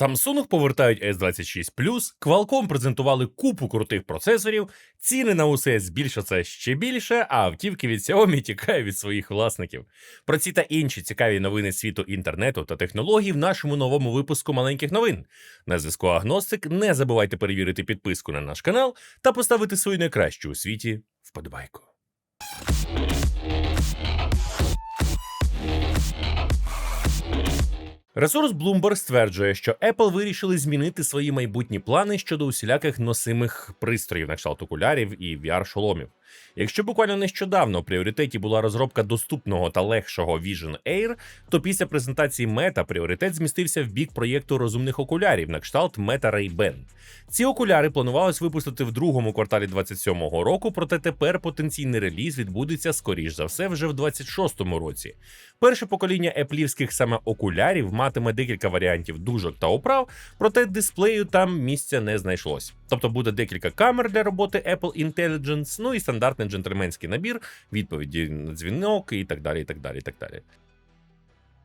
Samsung повертають S26 Qualcomm презентували купу крутих процесорів, ціни на усе збільшаться ще більше, а автівки від Xiaomi тікають від своїх власників. Про ці та інші цікаві новини світу інтернету та технологій в нашому новому випуску маленьких новин. На зв'язку Агностик. Не забувайте перевірити підписку на наш канал та поставити свою найкращу у світі вподобайку. Ресурс Bloomberg стверджує, що Apple вирішили змінити свої майбутні плани щодо усіляких носимих пристроїв на кшталт окулярів і VR-шоломів. Якщо буквально нещодавно в пріоритеті була розробка доступного та легшого Vision Air, то після презентації Meta пріоритет змістився в бік проєкту розумних окулярів на кшталт Meta Ray-Ban. Ці окуляри планувалось випустити в другому кварталі 27-го року, проте тепер потенційний реліз відбудеться скоріш за все вже в 26-му році. Перше покоління еплівських саме окулярів матиме декілька варіантів дужок та оправ, проте дисплею там місця не знайшлось. Тобто буде декілька камер для роботи Apple Intelligence, ну і стандартний джентльменський набір, відповіді на дзвінок і так далі. і так далі, і так далі.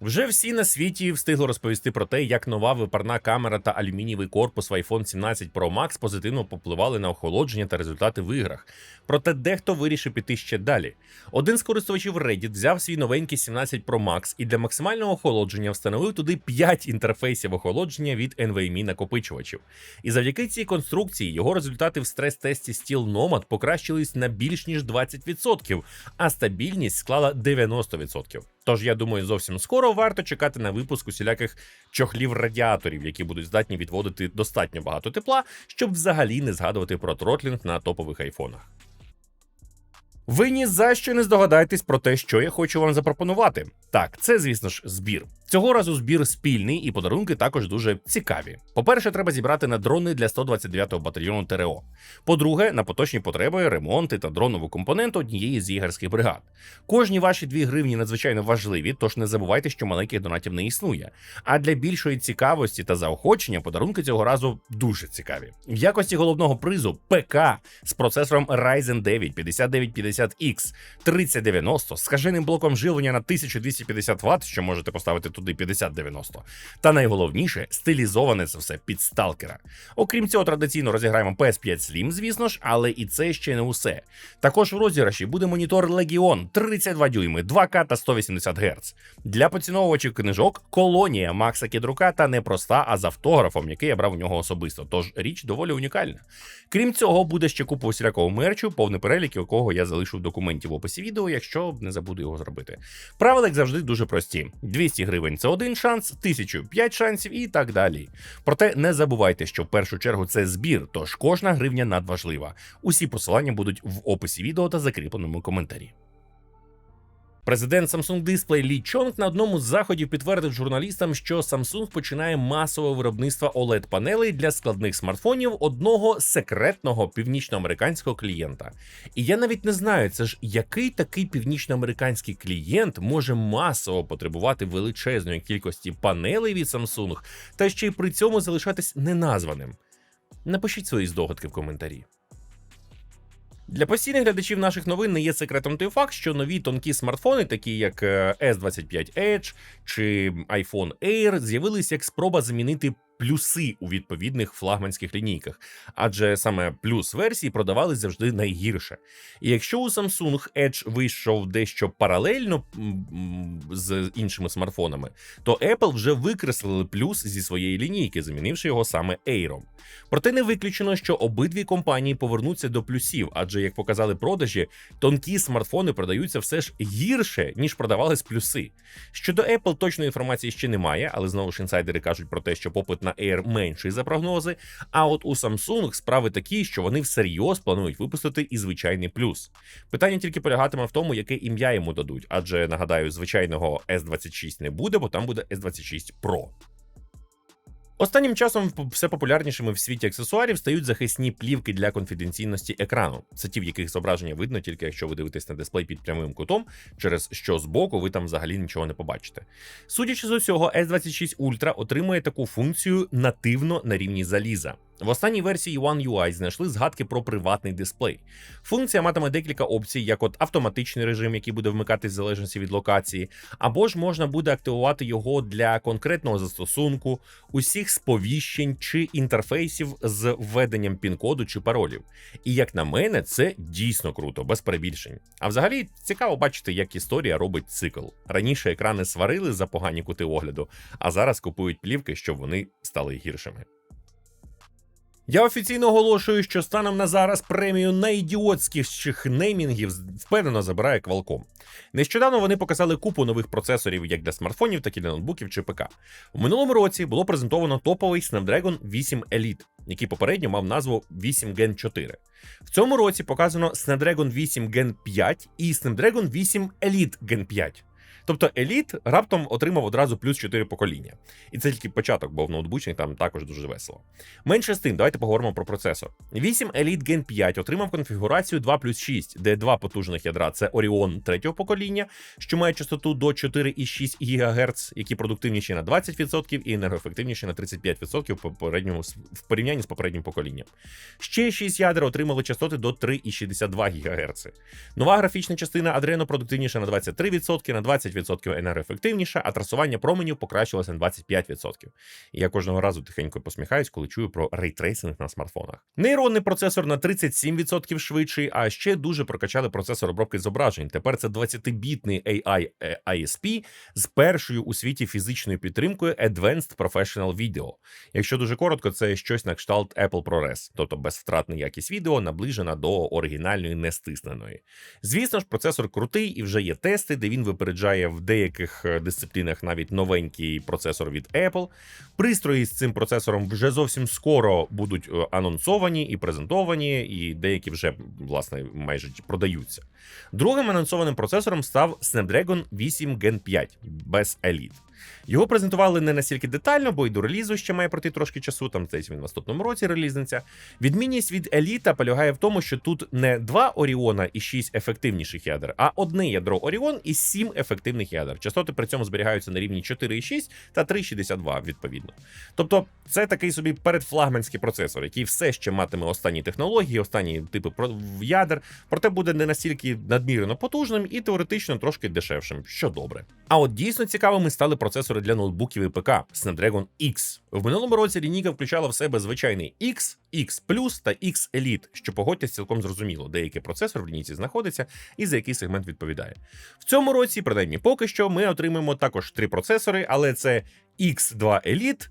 Вже всі на світі встигли розповісти про те, як нова випарна камера та алюмінієвий корпус iPhone 17 Pro Max позитивно попливали на охолодження та результати в іграх. Проте дехто вирішив піти ще далі. Один з користувачів Reddit взяв свій новенький 17 Pro Max і для максимального охолодження встановив туди 5 інтерфейсів охолодження від NVMe накопичувачів. І завдяки цій конструкції його результати в стрес-тесті Steel Nomad покращились на більш ніж 20%, а стабільність склала 90%. Тож я думаю, зовсім скоро варто чекати на випуск усіляких чохлів радіаторів, які будуть здатні відводити достатньо багато тепла, щоб взагалі не згадувати про тротлінг на топових айфонах. Ви ні за що не здогадаєтесь про те, що я хочу вам запропонувати. Так, це, звісно ж, збір. Цього разу збір спільний і подарунки також дуже цікаві. По-перше, треба зібрати на дрони для 129-го батальйону ТРО. По-друге, на поточні потреби, ремонти та дронову компоненту однієї з ігерських бригад. Кожні ваші 2 гривні надзвичайно важливі, тож не забувайте, що маленьких донатів не існує. А для більшої цікавості та заохочення подарунки цього разу дуже цікаві. В якості головного призу ПК з процесором Ryzen 9 5950X 3090 з скаженим блоком живлення на 1250 Вт, що можете поставити туди 5090. Та найголовніше стилізоване це все під сталкера. Окрім цього, традиційно розіграємо PS5 Slim, звісно ж, але і це ще не усе. Також в розіграші буде монітор Legion 32 дюйми, 2К та 180 Гц. Для поціновувачів книжок колонія Макса Кедрука та не проста, а з автографом, який я брав у нього особисто. Тож річ доволі унікальна. Крім цього, буде ще купа усілякого мерчу, повний перелік, якого я залишу в документі в описі відео, якщо не забуду його зробити. Правила, як завжди, дуже прості: 200 гривень це один шанс, 1000 – 5 шансів і так далі. Проте не забувайте, що в першу чергу це збір, тож кожна гривня надважлива. Усі посилання будуть в описі відео та закріпленому коментарі. Президент Samsung Display Лі Чонг на одному з заходів підтвердив журналістам, що Samsung починає масове виробництво oled панелей для складних смартфонів одного секретного північноамериканського клієнта. І я навіть не знаю, це ж який такий північноамериканський клієнт може масово потребувати величезної кількості панелей від Samsung, та ще й при цьому залишатись неназваним. Напишіть свої здогадки в коментарі. Для постійних глядачів наших новин не є секретом той факт, що нові тонкі смартфони, такі як е, S25 Edge чи iPhone Air, з'явилися як спроба замінити плюси у відповідних флагманських лінійках, адже саме плюс версії продавались завжди найгірше. І якщо у Samsung Edge вийшов дещо паралельно з іншими смартфонами, то Apple вже викреслили плюс зі своєї лінійки, замінивши його саме Air. Проте не виключено, що обидві компанії повернуться до плюсів, адже як показали продажі, тонкі смартфони продаються все ж гірше, ніж продавались плюси. Щодо Apple точної інформації ще немає, але знову ж інсайдери кажуть про те, що попит на Air менший за прогнози. А от у Samsung справи такі, що вони всерйоз планують випустити і звичайний плюс. Питання тільки полягатиме в тому, яке ім'я йому дадуть, адже нагадаю, звичайного S26 не буде, бо там буде S26 Pro. Останнім часом все популярнішими в світі аксесуарів стають захисні плівки для конфіденційності екрану. Це ті, в яких зображення видно тільки якщо ви дивитесь на дисплей під прямим кутом, через що збоку ви там взагалі нічого не побачите. Судячи з усього, S26 Ultra отримує таку функцію нативно на рівні заліза. В останній версії One UI знайшли згадки про приватний дисплей. Функція матиме декілька опцій, як от автоматичний режим, який буде вмикатись в залежності від локації, або ж можна буде активувати його для конкретного застосунку, усіх сповіщень чи інтерфейсів з введенням пін-коду чи паролів. І як на мене, це дійсно круто, без перебільшень. А взагалі цікаво бачити, як історія робить цикл. Раніше екрани сварили за погані кути огляду, а зараз купують плівки, щоб вони стали гіршими. Я офіційно оголошую, що станом на зараз премію найідіотськіших неймінгів впевнено забирає Qualcomm. Нещодавно вони показали купу нових процесорів як для смартфонів, так і для ноутбуків чи ПК. У минулому році було презентовано топовий Snapdragon 8 Elite, який попередньо мав назву 8 Gen 4. В цьому році показано Snapdragon 8 Gen 5 і Snapdragon 8 Elite Gen 5. Тобто Еліт раптом отримав одразу плюс 4 покоління. І це тільки початок, бо в ноутбучних там також дуже весело. Менше з тим, давайте поговоримо про процесор. 8 Elite Gen 5 отримав конфігурацію 2 плюс 6, де два потужних ядра це Orion третього покоління, що має частоту до 4,6 ГГц, які продуктивніші на 20% і енергоефективніші на 35% в попередньому в порівнянні з попереднім поколінням. Ще 6 ядер отримали частоти до 3,62 ГГц. Нова графічна частина Adreno продуктивніша на 23%, на 20% 20% енергоефективніша, а трасування променів покращилося на 25%. І я кожного разу тихенько посміхаюсь, коли чую про рейтрейсинг на смартфонах. Нейронний процесор на 37% швидший, а ще дуже прокачали процесор обробки зображень. Тепер це 20-бітний AI ISP з першою у світі фізичною підтримкою Advanced Professional Video. Якщо дуже коротко, це щось на кшталт Apple ProRes, тобто безвтратна якість відео наближена до оригінальної нестисненої. Звісно ж, процесор крутий і вже є тести, де він випереджає в деяких е, дисциплінах навіть новенький процесор від Apple. Пристрої з цим процесором вже зовсім скоро будуть е, анонсовані і презентовані, і деякі вже власне майже продаються. Другим анонсованим процесором став Snapdragon 8 Gen 5 без Elite. Його презентували не настільки детально, бо й до релізу ще має пройти трошки часу, там здається, він в наступному році релізниця. Відмінність від Еліта полягає в тому, що тут не два Оріона і шість ефективніших ядер, а одне ядро Оріон і сім ефективних ядер. Частоти при цьому зберігаються на рівні 4,6 та 3,62 відповідно. Тобто це такий собі передфлагманський процесор, який все ще матиме останні технології, останні типи ядер, проте буде не настільки надмірно потужним і теоретично трошки дешевшим, що добре. А от дійсно цікавими стали процесори для ноутбуків і ПК Snapdragon X. В минулому році лінійка включала в себе звичайний X, X та X Elite, що погодьтесь цілком зрозуміло, деякий процесор в лінійці знаходиться і за який сегмент відповідає. В цьому році, принаймні поки що, ми отримаємо також три процесори, але це X2 Elite,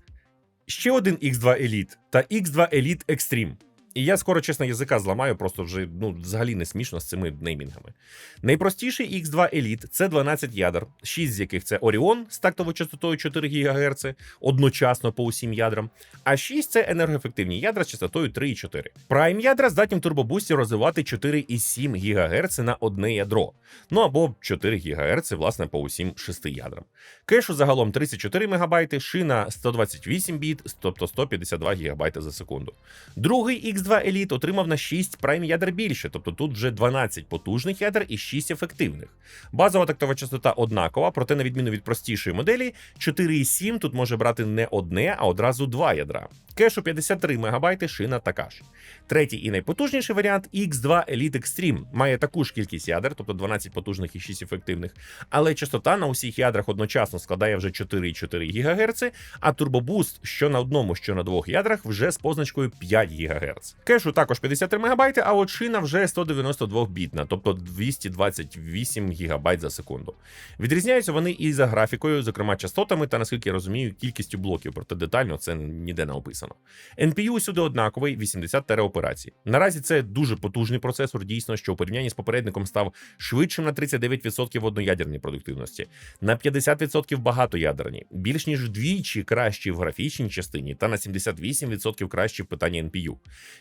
ще один X2 Elite та X2 Elite Extreme. І я скоро, чесно, язика зламаю, просто вже ну, взагалі не смішно з цими неймінгами. Найпростіший X2 Elite це 12 ядер, 6 з яких це Orion з тактовою частотою 4 ГГц, одночасно по усім ядрам, а 6 це енергоефективні ядра з частотою 3,4. Prime ядра здатні в турбобусті розвивати 4,7 ГГц на одне ядро. Ну або 4 ГГц, власне, по усім 6 ядрам. Кешу загалом 34 МБ, шина 128 біт, тобто 152 ГБ за секунду. Другий X2 Elite отримав на 6 прайм ядер більше, тобто тут вже 12 потужних ядер і 6 ефективних. Базова тактова частота однакова, проте, на відміну від простішої моделі, 4,7 тут може брати не одне, а одразу два ядра. Кешу 53 МБ, шина така ж. Третій і найпотужніший варіант X2 Elite Extreme має таку ж кількість ядер, тобто 12 потужних і 6 ефективних, але частота на усіх ядрах одночасно складає вже 4,4 ГГц, а турбобуст, що на одному, що на двох ядрах, вже з позначкою 5 ГГц. Кешу також 53 МБ, а от шина вже 192 бітна, тобто 228 ГБ за секунду. Відрізняються вони і за графікою, зокрема частотами, та наскільки я розумію, кількістю блоків, проте детально це ніде не описано. NPU сюди однаковий 80 тераоперацій. Наразі це дуже потужний процесор, дійсно, що у порівнянні з попередником став швидшим на 39% в одноядерній продуктивності, на 50% багатоядерні, більш ніж вдвічі кращі в графічній частині та на 78% кращі в питанні NPU.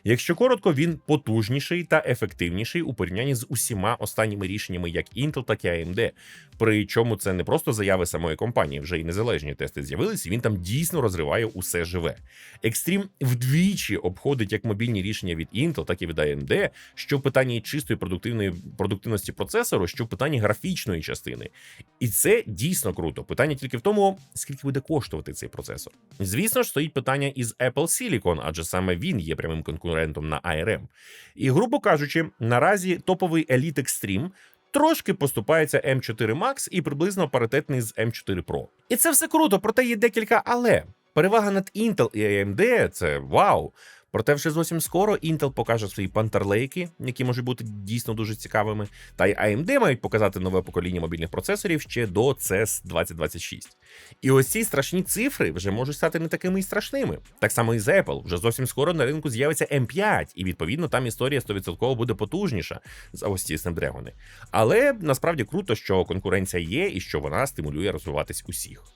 Якщо коротко, він потужніший та ефективніший у порівнянні з усіма останніми рішеннями, як Intel, так і AMD. Причому це не просто заяви самої компанії, вже і незалежні тести з'явилися, він там дійсно розриває усе живе. Extreme вдвічі обходить як мобільні рішення від Intel, так і від AMD, що в питанні чистої продуктивної продуктивності процесору, що в питанні графічної частини. І це дійсно круто. Питання тільки в тому, скільки буде коштувати цей процесор. Звісно ж, стоїть питання із Apple Silicon, адже саме він є прямим конкурентом на ARM. І, грубо кажучи, наразі топовий Elite Extreme трошки поступається M4 Max і приблизно паритетний з M4 Pro. І це все круто, проте є декілька але. Перевага над Intel і AMD – це вау. Проте вже зовсім скоро Intel покаже свої пантерлейки, які можуть бути дійсно дуже цікавими. Та й AMD мають показати нове покоління мобільних процесорів ще до CES 2026. І ось ці страшні цифри вже можуть стати не такими й страшними. Так само і з Apple. Вже зовсім скоро на ринку з'явиться M5, і відповідно там історія 100% буде потужніша за ось ці Snapdragon. Але насправді круто, що конкуренція є і що вона стимулює розвиватись усіх.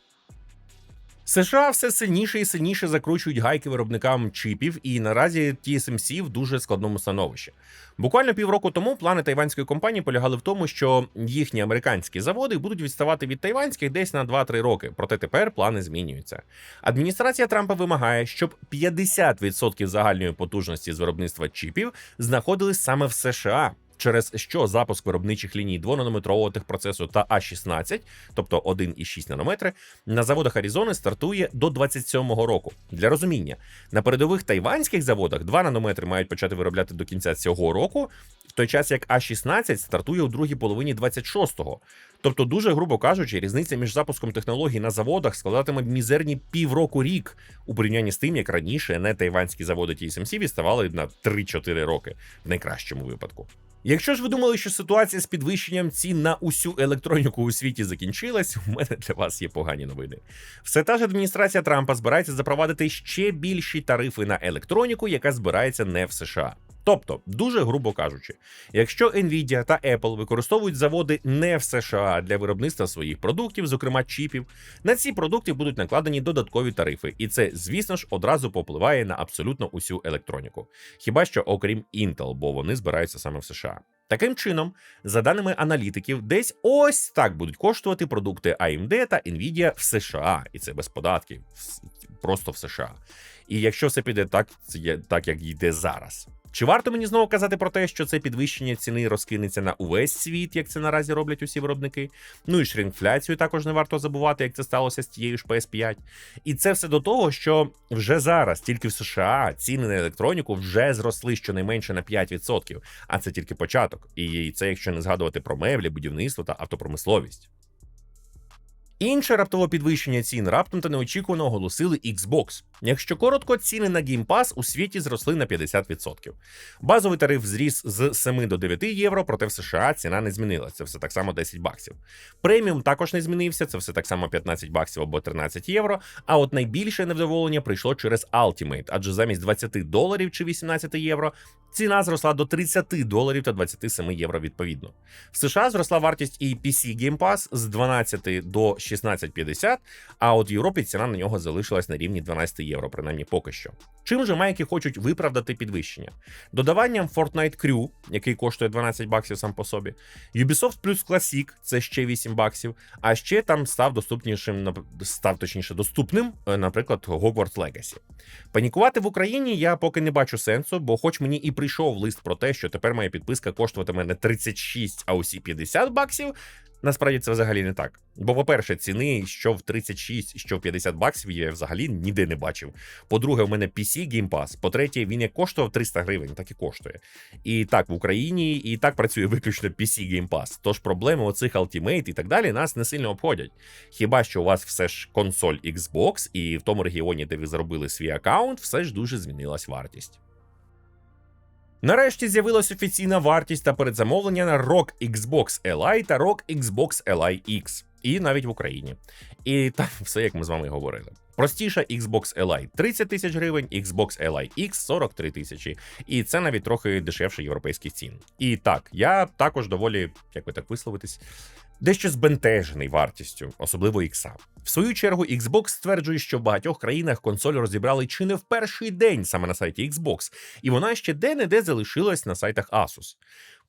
США все сильніше і сильніше закручують гайки виробникам чипів, і наразі TSMC в дуже складному становищі. Буквально півроку тому плани тайванської компанії полягали в тому, що їхні американські заводи будуть відставати від тайванських десь на 2-3 роки. Проте тепер плани змінюються. Адміністрація Трампа вимагає, щоб 50% загальної потужності з виробництва чіпів знаходились саме в США через що запуск виробничих ліній 2-нанометрового техпроцесу та А16, тобто 1,6 нанометри, на заводах Аризони стартує до 27-го року. Для розуміння, на передових тайванських заводах 2 нанометри мають почати виробляти до кінця цього року, в той час як А16 стартує у другій половині 26-го. Тобто, дуже грубо кажучи, різниця між запуском технологій на заводах складатиме мізерні півроку рік у порівнянні з тим, як раніше не тайванські заводи TSMC відставали на 3-4 роки в найкращому випадку. Якщо ж ви думали, що ситуація з підвищенням цін на усю електроніку у світі закінчилась, у мене для вас є погані новини. Все та ж адміністрація Трампа збирається запровадити ще більші тарифи на електроніку, яка збирається не в США. Тобто, дуже грубо кажучи, якщо Nvidia та Apple використовують заводи не в США для виробництва своїх продуктів, зокрема чіпів, на ці продукти будуть накладені додаткові тарифи, і це, звісно ж, одразу попливає на абсолютно усю електроніку. Хіба що окрім Intel, бо вони збираються саме в США. Таким чином, за даними аналітиків, десь ось так будуть коштувати продукти AMD та Nvidia в США, і це без податків, просто в США. І якщо все піде так, так як йде зараз. Чи варто мені знову казати про те, що це підвищення ціни розкинеться на увесь світ, як це наразі роблять усі виробники? Ну і шринфляцію також не варто забувати, як це сталося з тією ж PS5. І це все до того, що вже зараз, тільки в США, ціни на електроніку вже зросли щонайменше на 5%, а це тільки початок. І це якщо не згадувати про меблі, будівництво та автопромисловість. Інше раптове підвищення цін раптом та неочікувано оголосили Xbox. Якщо коротко, ціни на Game Pass у світі зросли на 50%. Базовий тариф зріс з 7 до 9 євро, проте в США ціна не змінилася. Це все так само 10 баксів. Преміум також не змінився, це все так само 15 баксів або 13 євро. А от найбільше невдоволення прийшло через Ultimate, адже замість 20 доларів чи 18 євро ціна зросла до 30 доларів та 27 євро відповідно. В США зросла вартість і PC Game Pass з 12 до 16,50, а от в Європі ціна на нього залишилась на рівні 12 євро, принаймні поки що. Чим же майки хочуть виправдати підвищення? Додаванням Fortnite Crew, який коштує 12 баксів сам по собі, Ubisoft Plus Classic, це ще 8 баксів, а ще там став доступнішим, став точніше доступним, е, наприклад, Hogwarts Legacy. Панікувати в Україні я поки не бачу сенсу, бо, хоч мені і прийшов лист про те, що тепер моя підписка коштуватиме не 36, а усі 50 баксів. Насправді це взагалі не так. Бо, по-перше, ціни, що в 36, що в 50 баксів, я взагалі ніде не бачив. По-друге, у мене PC Game Pass. По-третє, він як коштував 300 гривень, так і коштує. І так в Україні, і так працює виключно PC Game Pass. Тож проблеми оцих Ultimate і так далі нас не сильно обходять. Хіба що у вас все ж консоль Xbox, і в тому регіоні, де ви зробили свій аккаунт, все ж дуже змінилась вартість. Нарешті з'явилась офіційна вартість та передзамовлення на ROG Xbox Li та ROG Xbox Li X. І навіть в Україні. І там все, як ми з вами говорили. Простіша Xbox Li 30 тисяч гривень, Xbox Li X 43 тисячі. І це навіть трохи дешевше європейських цін. І так, я також доволі, як ви так висловитись, дещо збентежений вартістю, особливо X. В свою чергу, Xbox стверджує, що в багатьох країнах консоль розібрали чи не в перший день саме на сайті Xbox, і вона ще де-не-де залишилась на сайтах Asus.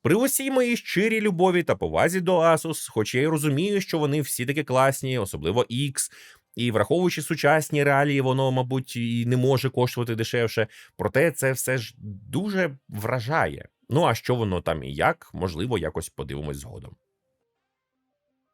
При усій моїй щирій любові та повазі до Asus, хоч я й розумію, що вони всі таки класні, особливо X, І враховуючи сучасні реалії, воно, мабуть, і не може коштувати дешевше. Проте це все ж дуже вражає. Ну а що воно там і як, можливо, якось подивимось згодом.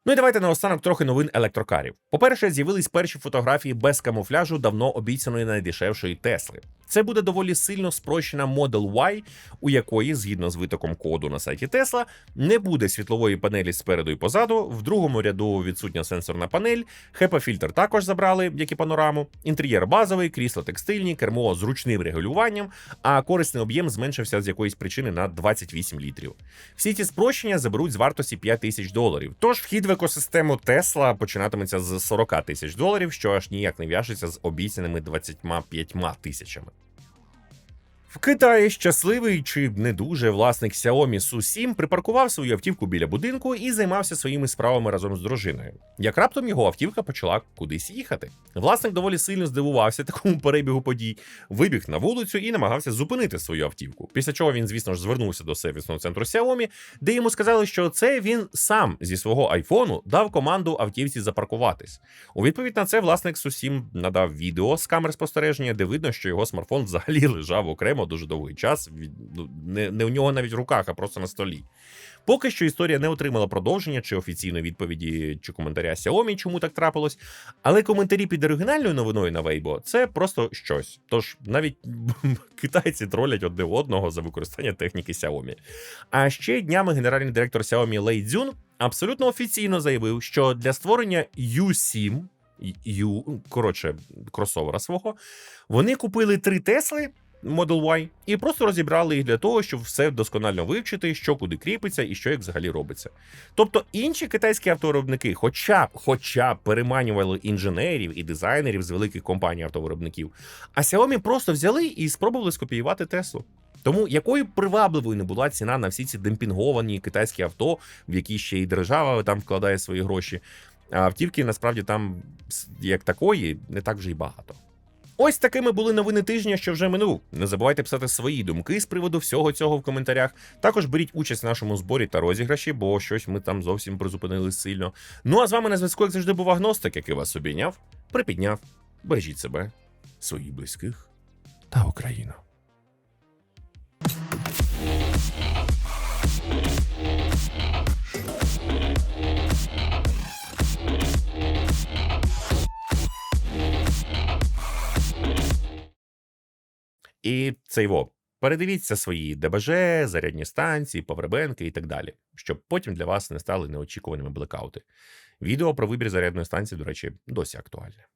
Ну і давайте наостанок трохи новин електрокарів. По-перше, з'явились перші фотографії без камуфляжу давно обіцяної найдешевшої Тесли. Це буде доволі сильно спрощена Model Y, у якої, згідно з витоком коду на сайті Tesla, не буде світлової панелі спереду і позаду. В другому ряду відсутня сенсорна панель, HEPA-фільтр також забрали, як і панораму. Інтер'єр базовий, крісла текстильні, кермо з ручним регулюванням, а корисний об'єм зменшився з якоїсь причини на 28 літрів. Всі ці спрощення заберуть з вартості 5 тисяч доларів. Тож вхід в екосистему Tesla починатиметься з 40 тисяч доларів, що аж ніяк не в'яжеться з обіцяними 25 тисячами. В Китаї щасливий чи не дуже власник Xiaomi Su7 припаркував свою автівку біля будинку і займався своїми справами разом з дружиною. Як раптом його автівка почала кудись їхати. Власник доволі сильно здивувався такому перебігу подій, вибіг на вулицю і намагався зупинити свою автівку. Після чого він, звісно ж, звернувся до сервісного центру Xiaomi, де йому сказали, що це він сам зі свого айфону дав команду автівці запаркуватись. У відповідь на це власник Su7 надав відео з камер спостереження, де видно, що його смартфон взагалі лежав окремо дуже довгий час. Ну, не, не у нього навіть в руках, а просто на столі. Поки що історія не отримала продовження чи офіційної відповіді чи коментаря Xiaomi, чому так трапилось. Але коментарі під оригінальною новиною на Weibo – це просто щось. Тож навіть китайці тролять одне одного за використання техніки Xiaomi. А ще днями генеральний директор Xiaomi Лей Цзюн абсолютно офіційно заявив, що для створення U7, U, коротше, кросовера свого, вони купили три Тесли. Model Y, і просто розібрали їх для того, щоб все досконально вивчити, що куди кріпиться і що як взагалі робиться. Тобто інші китайські автовиробники, хоча б хоча б переманювали інженерів і дизайнерів з великих компаній автовиробників, а Xiaomi просто взяли і спробували скопіювати Теслу. Тому якою привабливою не була ціна на всі ці демпінговані китайські авто, в які ще й держава там вкладає свої гроші, а автівки насправді там як такої не так вже й багато. Ось такими були новини тижня, що вже минув. Не забувайте писати свої думки з приводу всього цього в коментарях. Також беріть участь в нашому зборі та розіграші, бо щось ми там зовсім призупинили сильно. Ну а з вами на зв'язку, як завжди, був агностик, який вас обійняв, припідняв. Бережіть себе, своїх близьких та Україну. І цей во. Передивіться свої ДБЖ, зарядні станції, павербенки і так далі, щоб потім для вас не стали неочікуваними блекаути. Відео про вибір зарядної станції, до речі, досі актуальне.